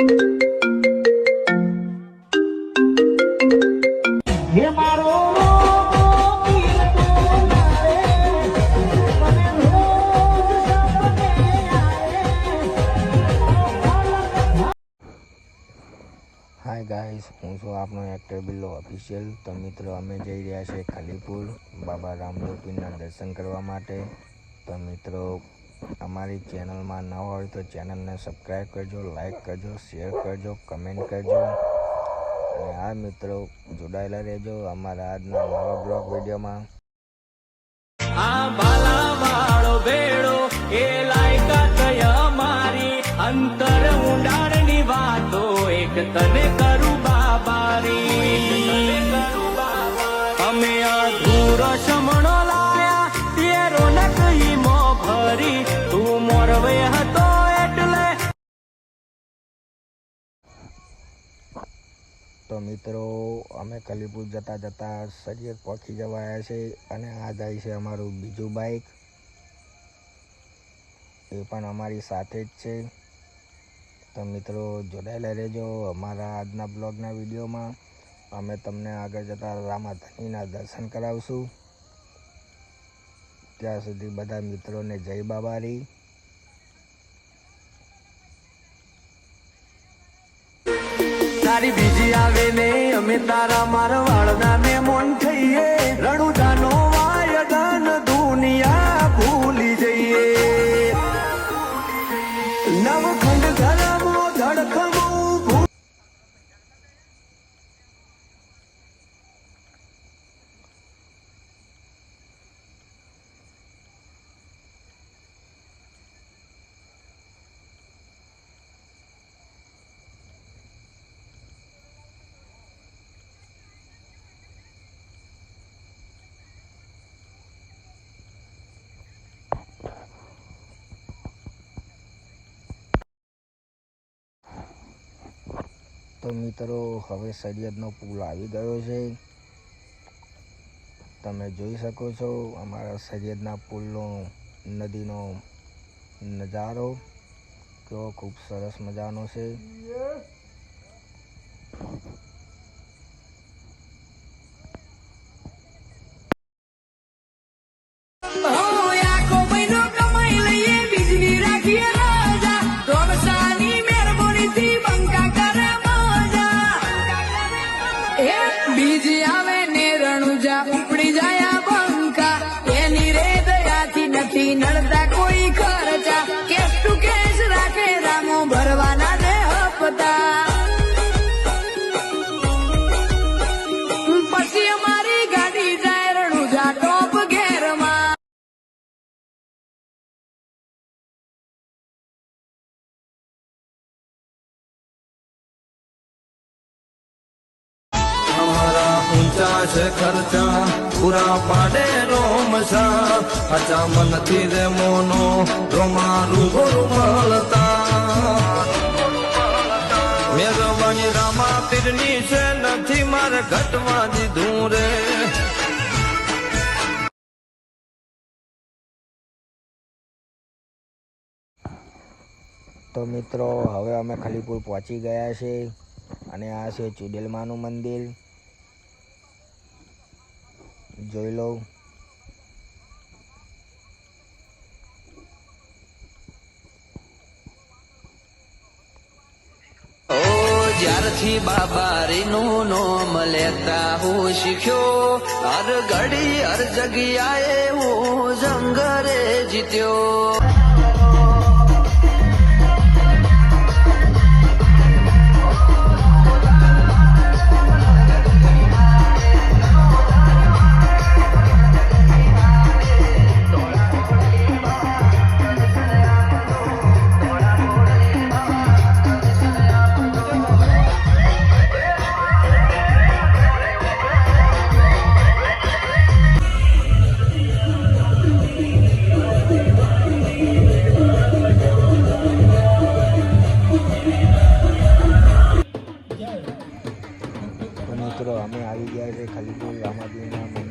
Hi guys હું છું આપનો એક્ટર બિલ્લો ઓફિશિયલ તો મિત્રો, અમે જઈ રહ્યા છીએ ખાલીપુર બાબા રામદેવ પીરના દર્શન કરવા માટે. તો મિત્રો અમારી ચેનલમાં ન હોય તો ચેનલને સબસ્ક્રાઈબ કરજો લાઈક કરજો શેર કરજો કમેન્ટ કરજો. અને આ મિત્રો, જોડાયેલા રહેજો અમારા આજના નવા બ્લોગ વિડીયોમાં. આ બાલા વાળો ભેડો એ લાયકાત અમારી. અંતર ઊંડાણની વાતો એક તને મિત્રો, અમે કલીપુર જતા જતા સરિયત પહોંચી જવાયા છે અને આ જાય છે અમારું બીજું બાઇક એ પણ અમારી સાથે જ છે. તો મિત્રો, જોડાયેલા રહેજો અમારા આજના બ્લોગના વિડીયોમાં. અમે તમને આગળ જતા રામાધનીના દર્શન કરાવશું. ત્યાં સુધી બધા મિત્રોને જય બાબારી તારી અમે તારા મારવાડના ને મોન થઈએ. રણુજાનો વાયદાન દુનિયા ભૂલી જઈએ. નવખંડ તો મિત્રો, હવે સરિયદનો પુલ આવી ગયો છે. તમે જોઈ શકો છો અમારા સરિયદના પુલનો નદીનો નજારો. કેવો ખૂબ સરસ મજાનો છે. છે ખર્ચા પૂરા પાડે રોમસા અચા મનથી રે મોનો રોમારું ગોરું મળતા. મેરવાની રામા પીરની છે, નથી મારે ઘટવા દીધું રે તો મિત્રો, હવે અમે ખલીપુર પહોંચી ગયા છે અને આ છે ચુડેલમાનું મંદિર. જોઈ લઉં જ્યારથી બાબારીનું નોમ લેતા હું શીખ્યો હર ઘડી હર જગ્યાએ હું જંગરે જીત્યો. મિત્રો અમે આવી ગયા છે ખલીપુર રામાજીના મંદિર